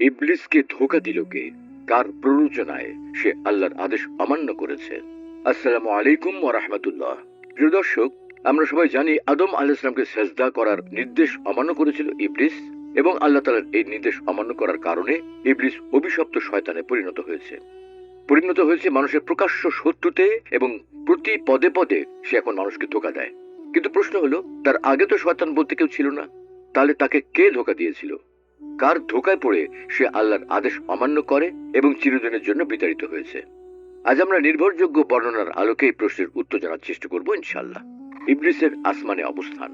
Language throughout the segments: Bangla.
ইবলিসকে ধোকা দিল কে? কার প্ররোচনায় সে আল্লাহর আদেশ অমান্য করেছে। আসসালামু আলাইকুম ওয়া রাহমাতুল্লাহ। প্রিয় দর্শক, আমরা সবাই জানি আদম আলাহ ইসলামকে সেজদা করার নির্দেশ অমান্য করেছিল ইবলিস এবং আল্লাহ তালার এই নির্দেশ অমান্য করার কারণে ইবলিস অভিশপ্ত শয়তানে পরিণত হয়েছে। পরিণত হয়েছে মানুষের প্রকাশ্য শত্রুতে এবং প্রতি পদে পদে সে এখন মানুষকে ধোকা দেয়। কিন্তু প্রশ্ন হলো, তার আগে তো শয়তান বলতে কেউ ছিল না। তাহলে তাকে কে ধোকা দিয়েছিল? কার ধোকায় পড়ে সে আল্লাহর আদেশ অমান্য করে এবং চিরদিনের জন্য বিতাড়িত হয়েছে। আজ আমরা নির্ভরযোগ্য বর্ণনার আলোকে এই প্রশ্নের উত্তর জানার চেষ্টা করব ইনশাল্লাহ ইবলিসের আসমানে অবস্থান।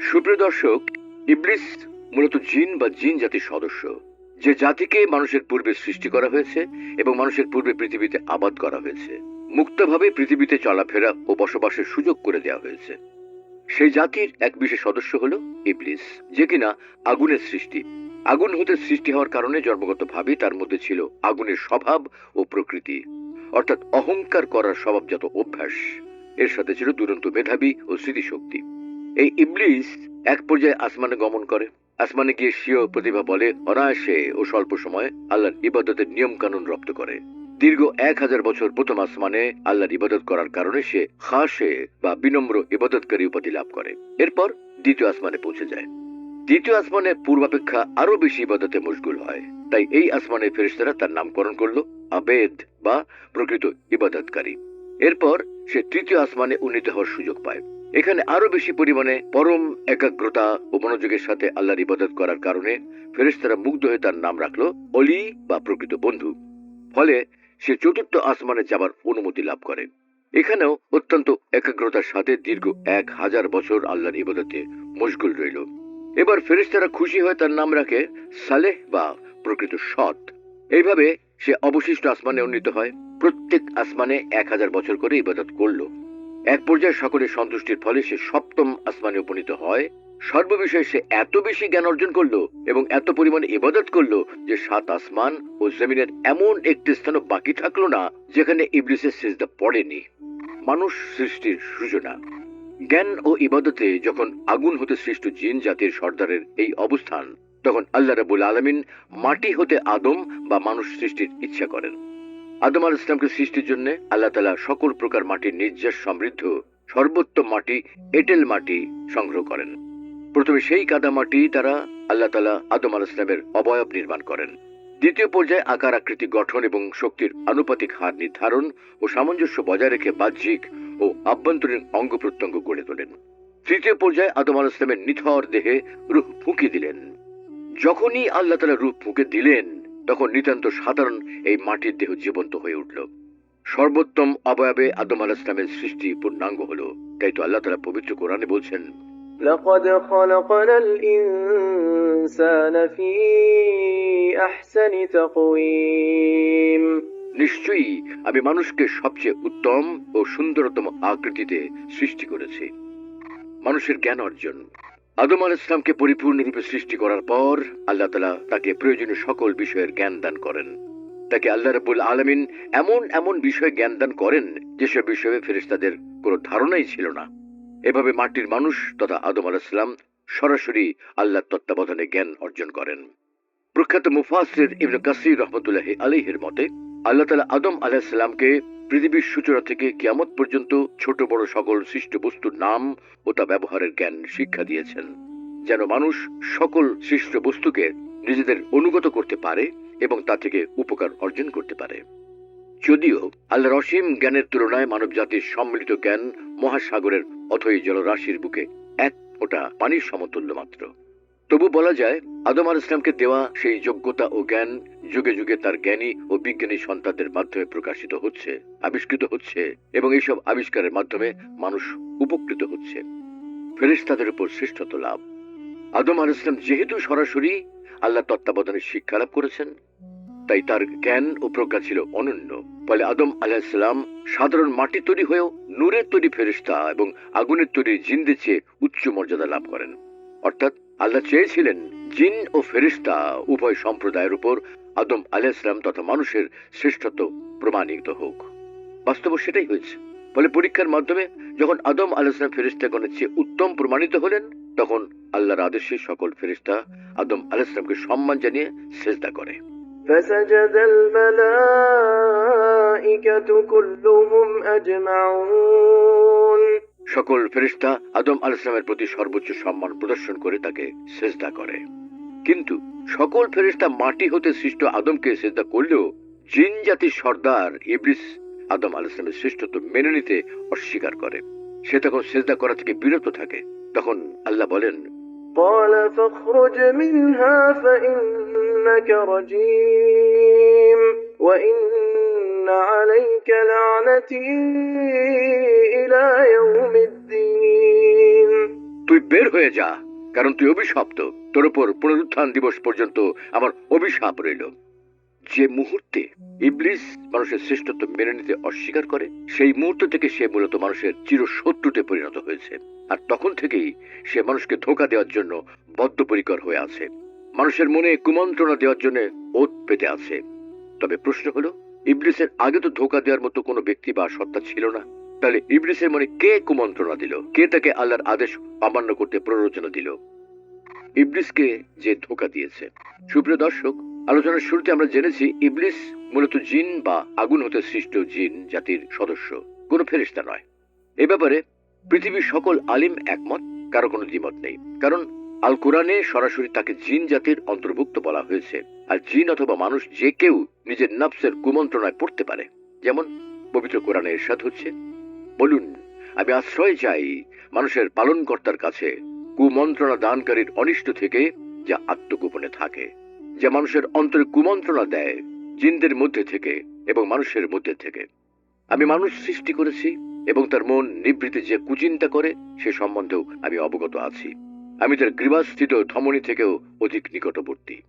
সুপ্রিয় দর্শক, ইবলিস মূলত জিন বা জিন জাতির সদস্য, যে জাতিকে মানুষের পূর্বে সৃষ্টি করা হয়েছে এবং মানুষের পূর্বে পৃথিবীতে আবাদ করা হয়েছে। মুক্তভাবে পৃথিবীতে চলাফেরা ও বসবাসের সুযোগ করে দেওয়া হয়েছে। সেই জাতির এক বিশেষ সদস্য হলো ইবলিস, যে কিনা আগুনের সৃষ্টি। আগুন হতে সৃষ্টি হওয়ার কারণে জন্মগতভাবে তার মধ্যে ছিল আগুনের স্বভাব ও প্রকৃতি। অর্থাৎ অহংকার করার স্বভাবজাত অভ্যাস, এর সাথে ছিল দুরন্ত মেধাবী ও স্মৃতিশক্তি। এই ইবলিস এক পর্যায়ে আসমানে গমন করে। আসমানে গিয়ে স্বীয় প্রতিভা বলে, অনায়াসে ও স্বল্প সময়ে আল্লাহর ইবাদতের নিয়ম কানুন রপ্ত করে। দীর্ঘ এক হাজার বছর প্রথম আসমানে আল্লাহর ইবাদত করার কারণে সে খাসে বা বিনম্র ইবাদতকারী উপাধি লাভ করে। এরপর দ্বিতীয় আসমানে পৌঁছে যায়। দ্বিতীয় আসমানে পূর্বাপেক্ষা আরও বেশি ইবাদতে মশগুল হয়। তাই এই আসমানে ফেরেশতারা তার নামকরণ করল আবেদ বা প্রকৃত ইবাদতকারী। এরপর সে তৃতীয় আসমানে উন্নীত হওয়ার সুযোগ পায়। এখানে আরও বেশি পরিমাণে পরম, একাগ্রতা ও মনোযোগের সাথে আল্লাহর ইবাদত করার কারণে ফেরেশতারা মুগ্ধ হয়ে তার নাম রাখল অলি বা প্রকৃত বন্ধু। ফলে সে চতুর্থ আসমানে যাবার অনুমতি লাভ করে। এখানেও অত্যন্ত একাগ্রতার সাথে দীর্ঘ এক হাজার বছর আল্লাহর ইবাদতে মশগুল রইল। এবার ফেরেশতারা খুশি হয়ে তার নাম রাখে সালেহ বা প্রকৃত সৎ। এইভাবে সে অবশিষ্ট আসমানে উন্নীত হয়। প্রত্যেক আসমানে এক হাজার বছর করে ইবাদত করল। এক পর্যায়ে সকলের সন্তুষ্টির ফলে সে সপ্তম আসমানে উপনীত হয়। সর্ববিষয়ে সে এত বেশি জ্ঞান অর্জন করল এবং এত পরিমাণে ইবাদত করল যে সাত আসমান ও জমিনের এমন একটি স্থানও বাকি থাকল না যেখানে ইবলিসের সেজদা পড়েনি। মানুষ সৃষ্টির সূচনা। জ্ঞান ও ইবাদতে যখন আগুন হতে সৃষ্ট জিন জাতির সর্দারের এই অবস্থান, তখন আল্লাহ রাবুল আলমিন মাটি হতে আদম বা মানুষ সৃষ্টির ইচ্ছা করেন। আদম আল ইসলামকে সৃষ্টির জন্য আল্লাহ তালা সকল প্রকার মাটির নির্যাস সমৃদ্ধ, সর্বোত্তম মাটি, এটেল মাটি সংগ্রহ করেন। প্রথমে সেই কাদা মাটি তারা আল্লাহ তালা আদম আল ইসলামের অবয়ব নির্মাণ করেন। দ্বিতীয় পর্যায়ে আকার আকৃতি গঠন এবং শক্তির আনুপাতিক হার নির্ধারণ ও সামঞ্জস্য বজায় রেখে বাহ্যিক ও আভ্যন্তরীণ অঙ্গ প্রত্যঙ্গ গড়ে তোলেন তৃতীয় পর্যায়ে আদম আল ইসলামের নিথর দেহে রূপ ফুঁকে দিলেন যখনই আল্লাহ তালা রূপ ফুঁকে দিলেন তখন নিতান্ত সাধারণ এই মাটির দেহ জীবন্ত হয়ে উঠল সর্বোত্তম অবয়বে আদম আল ইসলামের সৃষ্টি পূর্ণাঙ্গ হলো তাই তো আল্লাহ তালা পবিত্র কোরআনে বলছেন لقد خلقنا الإنسان في أحسن تقويم নিশ্চয়ই আমি মানুষকে সবচেয়ে উত্তম ও সুন্দরতম আকৃতিতে সৃষ্টি করেছি। মানুষের জ্ঞান অর্জন। আদম আল ইসলামকে পরিপূর্ণরূপে সৃষ্টি করার পর আল্লাহ তালা তাকে প্রয়োজনীয় সকল বিষয়ের জ্ঞান দান করেন। তাকে আল্লাহ রাবুল আলমিন এমন এমন বিষয়ে জ্ঞান দান করেন যেসব বিষয়ে ফেরেশতাদের কোনো ধারণাই ছিল না। এভাবে মাটির মানুষ তথা আদম আল ইসলাম সরাসরি আল্লাহর তত্ত্বাবধানে জ্ঞান অর্জন করেন। প্রখ্যাত মুফাসির ইবনে কাসির রহমতুল্লাহ আলাইহের মতে আল্লাহ তালা আদম আলাহিসাল্লামকে পৃথিবীর সূচনা থেকে কিয়ামত পর্যন্ত ছোট বড় সকল সৃষ্ট বস্তুর নাম ও তা ব্যবহারের জ্ঞান শিক্ষা দিয়েছেন। যেন মানুষ সকল সৃষ্ট বস্তুকে নিজেদের অনুগত করতে পারে এবং তা থেকে উপকার অর্জন করতে পারে। যদিও আল্লাহর অসীম জ্ঞানের তুলনায় মানব জাতির সম্মিলিত জ্ঞান মহাসাগরের অথই জলরাশির বুকে এক ফোঁটা পানির সমতুল্য মাত্র। তবু বলা যায়, আদম আল ইসলামকে দেওয়া সেই যোগ্যতা ও জ্ঞান যুগে যুগে তার জ্ঞানী ও বিজ্ঞানী সন্তানদের মাধ্যমে প্রকাশিত হচ্ছে, আবিষ্কৃত হচ্ছে এবং এইসব আবিষ্কারের মাধ্যমে মানুষ উপকৃত হচ্ছে। ফেরেশতাদের উপর শ্রেষ্ঠত্ব লাভ। আদম আল ইসলাম যেহেতু সরাসরি আল্লাহ তত্ত্বাবধানে শিক্ষা লাভ করেছেন, তাই তার জ্ঞান ও প্রজ্ঞা ছিল অনন্য। ফলে আদম আলাহিসাল্লাম সাধারণ মাটি তৈরি হয়েও নূরের তৈরি ফেরিস্তা এবং আগুনের তৈরি জিন্দে চেয়ে উচ্চ মর্যাদা লাভ করেন। অর্থাৎ আল্লাহ চেয়েছিলেন জিন ও ফেরিস্তা উভয় সম্প্রদায়ের উপর আদম আলাহিসাম তথা মানুষের শ্রেষ্ঠত্ব প্রমাণিত হোক বাস্তব সেটাই হয়েছে ফলে পরীক্ষার মাধ্যমে যখন আদম আলাহিসাম ফেরিস্তাগণের চেয়ে উত্তম প্রমাণিত হলেন তখন আল্লাহর আদেশে সকল ফেরিস্তা আদম আলাইসলামকে সম্মান জানিয়ে সেজদা করে فسجد الملائكة كلهم أجمعون সকল ফেরিস্তা আদম আলাইসলামের প্রতি সর্বোচ্চ সম্মান প্রদর্শন করে তাকে সেজদা করে কিন্তু সকল ফেরিস্তা মাটি হতে সৃষ্ট আদমকে সেজদা করলেও জিন জাতির সর্দার ইবলিস আদম আলাইসলামের শ্রেষ্ঠত্ব মেনে নিতে অস্বীকার করে সে তখন সেজদা করা থেকে বিরত থাকে তখন আল্লাহ বলেন قال فاخرج منها فإنك رجيم وإن عليك لعنتي إلى يوم الدين তুই বের হয়ে যা কারণ তুই অভিশপ্ত তোর উপর পুনরুত্থান দিবস পর্যন্ত আমার অভিশাপ রইল যে মুহূর্তে ইবলিস মানুষের শ্রেষ্ঠত্ব মেনে নিতে অস্বীকার করে সেই মুহূর্ত থেকে সে মূলত মানুষের চিরশত্রুতে পরিণত হয়েছে আর তখন থেকেই সে মানুষকে ধোকা দেওয়ার জন্য বদ্ধপরিকর হয়ে আছে মানুষের মনে কুমন্ত্রণা দেওয়ার জন্য ওত পেতে আছে তবে প্রশ্ন হলো ইবলিসের আগে তো ধোকা দেওয়ার মতো কোনো ব্যক্তি বা সত্তা ছিল না। তাহলে ইবলিসের মনে কে কুমন্ত্রণা দিল? কে তাকে আল্লাহর আদেশ অমান্য করতে প্ররোচনা দিল? ইবলিসকে যে ধোকা দিয়েছে। সুপ্রিয় দর্শক, আলোচনার শুরুতে আমরা জেনেছি ইবলিস মূলত জিন বা আগুন হতে সৃষ্ট জিন জাতির সদস্য, কোনো ফেরিস্তা নয়। এ ব্যাপারে পৃথিবীর সকল আলিম একমত, কারও কোনো দ্বিমত নেই। কারণ আল কোরআনে সরাসরি তাকে জিন জাতির অন্তর্ভুক্ত বলা হয়েছে। আর জিন অথবা মানুষ যে কেউ নিজের নফসের কুমন্ত্রণায় পড়তে পারে। যেমন পবিত্র কোরআনে এরশাদ হচ্ছে, বলুন, আমি আশ্রয় চাই মানুষের পালনকর্তার কাছে কুমন্ত্রণা দানকারীর অনিষ্ট থেকে যা আত্মগোপনে থাকে, যা মানুষের অন্তরে কুমন্ত্রণা দেয় জিনদের মধ্যে থেকে এবং মানুষের মধ্যে থেকে। আমি মানুষ সৃষ্টি করেছি এবং তার মন নিবৃত্তি যে কুচিন্তা করে সে সম্বন্ধেও আমি অবগত আছি। আমি তার গৃহস্থিত ধমনী থেকেও অধিক নিকটবর্তী।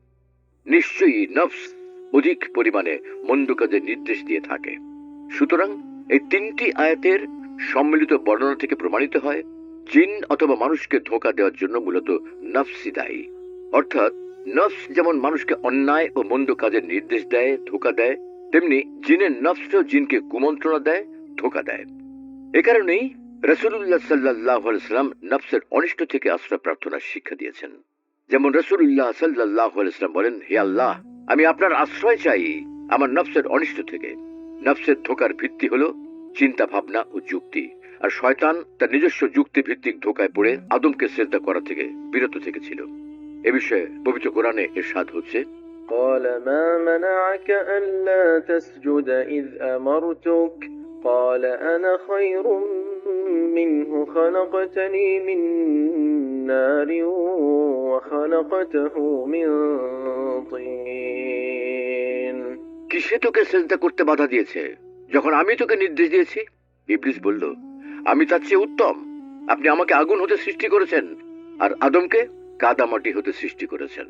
নিশ্চয়ই নফস অধিক পরিমাণে মন্দ কাজের নির্দেশ দিয়ে থাকে। সুতরাং এই তিনটি আয়াতের সম্মিলিত বর্ণনা থেকে প্রমাণিত হয়, জিন অথবা মানুষকে ধোঁকা দেওয়ার জন্য মূলত নফসি দায়ী। অর্থাৎ নফস যেমন মানুষকে অন্যায় ও মন্দ কাজের নির্দেশ দেয়, ধোকা দেয়, তেমনি জিনের নফসও জিনকে কুমন্ত্রণা দেয়, ধোকা দেয়। এ কারণেই রসুল্লাহ সাল্লাহ সাল্লাম নফসের অনিষ্ট থেকে আশ্রয় প্রার্থনার শিক্ষা দিয়েছেন যেমন রসুল্লাহ সাল্লাহ সাল্লাম বলেন হে আল্লাহ আমি আপনার আশ্রয় চাই আমার নফসের অনিষ্ট থেকে নফসের ধোকার ভিত্তি হলো চিন্তা ভাবনা ও যুক্তি আর শয়তান তার নিজস্ব যুক্তি ভিত্তিক ধোকায় পড়ে আদমকে শ্রদ্ধা করা থেকে বিরত থেকেছিল এ বিষয়ে পবিত্র কোরআনে এর স্বাদ হচ্ছে قال ما منعك ألا تسجد إذ أمرتك قال أنا خير منه خلقتني من نار وخلقته من طين কিসে তোকে সেজদা করতে বাধা দিয়েছে যখন আমি তোকে নির্দেশ দিয়েছি ইবলিস বলল আমি তার চেয়ে উত্তম আপনি আমাকে আগুন হতে সৃষ্টি করেছেন আর আদমকে কাদামাটি হতে সৃষ্টি করেছেন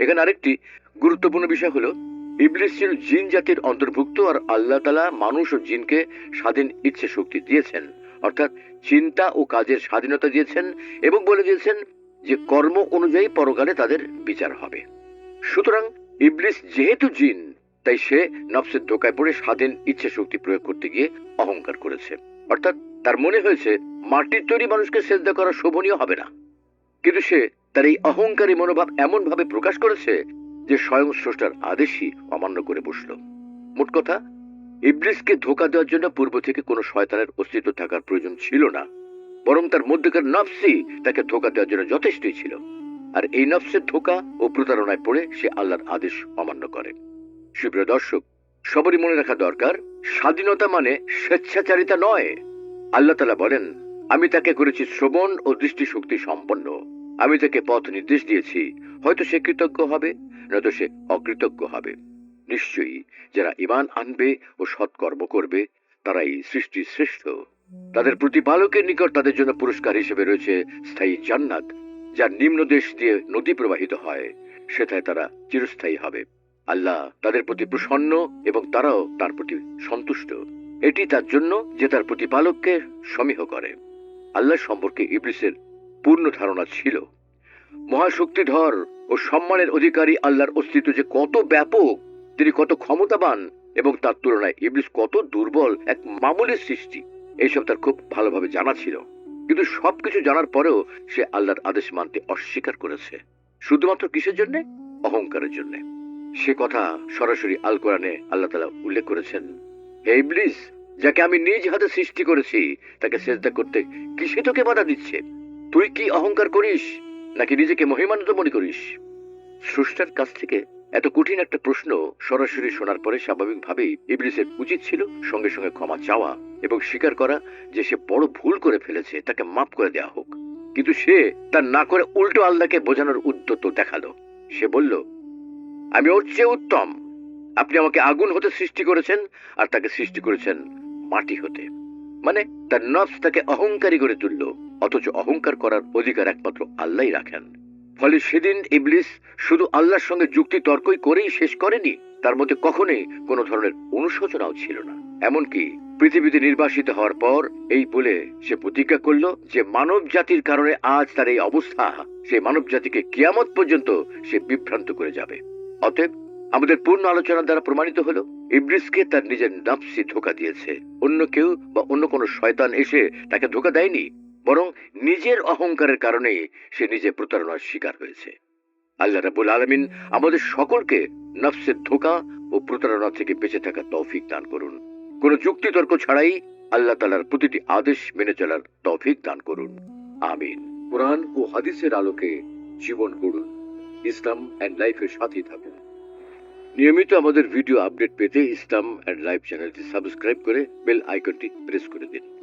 এখানে আরেকটি গুরুত্বপূর্ণ বিষয় হলো ইবলিস ছিল জিন জাতির অন্তর্ভুক্ত আর আল্লাহ তালা মানুষ ও জিনকে স্বাধীন ইচ্ছে শক্তি দিয়েছেন অর্থাৎ চিন্তা ও কাজের স্বাধীনতা দিয়েছেন এবং বলে দিয়েছেন যে কর্ম অনুযায়ী পরকালে তাদের বিচার হবে। সুতরাং ইবলিস যেহেতু জিন, তাই সে নফসের ধোকায় পড়ে স্বাধীন ইচ্ছে শক্তি প্রয়োগ করতে গিয়ে অহংকার করেছে। অর্থাৎ তার মনে হয়েছে মাটির তৈরি মানুষকে সেজদা করা শোভনীয় হবে না। কিন্তু সে তার এই অহংকারী মনোভাব এমন ভাবে প্রকাশ করেছে যে স্বয়ং স্রষ্টার আদেশই অমান্য করে বসল। মোট কথা ইবলিসকে ধোকা দেওয়ার জন্য পূর্ব থেকে কোনো শয়তানের অস্তিত্ব থাকার প্রয়োজন ছিল না। বরং তার মধ্যেকার নফসি তাকে ধোকা দেওয়ার জন্য যথেষ্টই ছিল। আর এই নফসের ধোকা ও প্রতারণায় পড়ে সে আল্লাহর আদেশ অমান্য করে। সুপ্রিয় দর্শক, সবারই মনে রাখা দরকার, স্বাধীনতা মানে স্বেচ্ছাচারিতা নয়। আল্লাহ তালা বলেন, আমি তাকে করেছি শ্রবণ ও দৃষ্টিশক্তি সম্পন্ন। আমি তাকে পথ নির্দেশ দিয়েছি, হয়তো সে কৃতজ্ঞ হবে, নয়তো সে অকৃতজ্ঞ হবে। নিশ্চয়ই যারা ইমান আনবে ও সৎকর্ম করবে, তারাই সৃষ্টি শ্রেষ্ঠ। তাদের প্রতিপালকের নিকট তাদের জন্য পুরস্কার হিসেবে রয়েছে স্থায়ী জান্নাত, যার নিম্ন দেশ দিয়ে নদী প্রবাহিত হয়। সেটায় তারা চিরস্থায়ী হবে। আল্লাহ তাদের প্রতি প্রসন্ন এবং তারাও তার প্রতি সন্তুষ্ট। এটি তার জন্য যে তার প্রতিপালককে সমীহ করে। আল্লাহ সম্পর্কে ইবলিসের পূর্ণ ধারণা ছিল। মহাশক্তিধর ও সম্মানের অধিকারী আল্লাহর অস্তিত্ব যে কত ব্যাপক তিনি কত ক্ষমতাবান এবং তার তুলনায় ইবলিস কত দুর্বল এক মামুলি সৃষ্টি। এইসব তার খুব ভালোভাবে জানা ছিল। কিন্তু সবকিছু জানার পরেও সে আল্লাহর আদেশ মানতে অস্বীকার করেছে। শুধুমাত্র কিসের জন্য? অহংকারের জন্য। সে কথা সরাসরি আল কোরআনে আল্লাহ তালা উল্লেখ করেছেন। হে ইবলিস, যাকে আমি নিজ হাতে সৃষ্টি করেছি, তাকে সেজদা করতে কিসে তোকে বাধা দিচ্ছে? তুই কি অহংকার করিস, নাকি নিজেকে মহিমান্বিত মনে করিস? স্রষ্টার কাছ থেকে এত কঠিন একটা প্রশ্ন সরাসরি শোনার পরে স্বাভাবিকভাবেই ইবলিসের উচিত ছিল সঙ্গে সঙ্গে ক্ষমা চাওয়া এবং স্বীকার করা যে সে বড় ভুল করে ফেলেছে, তাকে মাফ করে দেওয়া হোক। কিন্তু সে তা না করে উল্টো আল্লাহকে বোঝানোর উদ্যত দেখাল। সে বলল, আমি ওর চেয়ে উত্তম। আপনি আমাকে আগুন হতে সৃষ্টি করেছেন আর তাকে সৃষ্টি করেছেন মাটি হতে। মানে তার নফস তাকে অহংকারী করে তুলল, অথচ অহংকার করার অধিকার একমাত্র আল্লাহই রাখেন। ফলে সেদিন ইবলিস শুধু আল্লাহর সঙ্গে যুক্তি তর্কই করেই শেষ করেনি, তার মধ্যে কখনোই কোনো ধরনের অনুশোচনাও ছিল না। এমনকি পৃথিবীতে নির্বাসিত হওয়ার পর এই বলে সে প্রতিজ্ঞা করল যে মানব জাতির কারণে আজ তার এই অবস্থা সেই মানব জাতিকে কিয়ামত পর্যন্ত সে বিভ্রান্ত করে যাবে। অতএব আমাদের পূর্ণ আলোচনার দ্বারা প্রমাণিত হলো, ইবলিসকে তার নিজের নাফসি ধোকা দিয়েছে। অন্য কেউ বা অন্য কোনো শয়তান এসে তাকে ধোকা দেয়নি। বরং নিজের অহংকারের কারণে সে নিজে প্রতারণার শিকার হয়েছে। আল্লাহ রাবুল আলমিন আমাদের সকলকে নফসের ধোকা ও প্রতারণা থেকে বেঁচে থাকার তৌফিক দান করুন। কোনো যুক্তিতর্ক ছাড়াই আল্লাহ তালার প্রতিটি আদেশ মেনে চলার তৌফিক দান করুন। আমিন। কোরআন ও হাদিসের আলোকে জীবন গড়ুন। ইসলাম অ্যান্ড লাইফের সাথেই থাকুন। নিয়মিত আমাদের ভিডিও আপডেট পেতে ইসলাম অ্যান্ড লাইফ চ্যানেলটি সাবস্ক্রাইব করে বেল আইকনটি প্রেস করে দিন।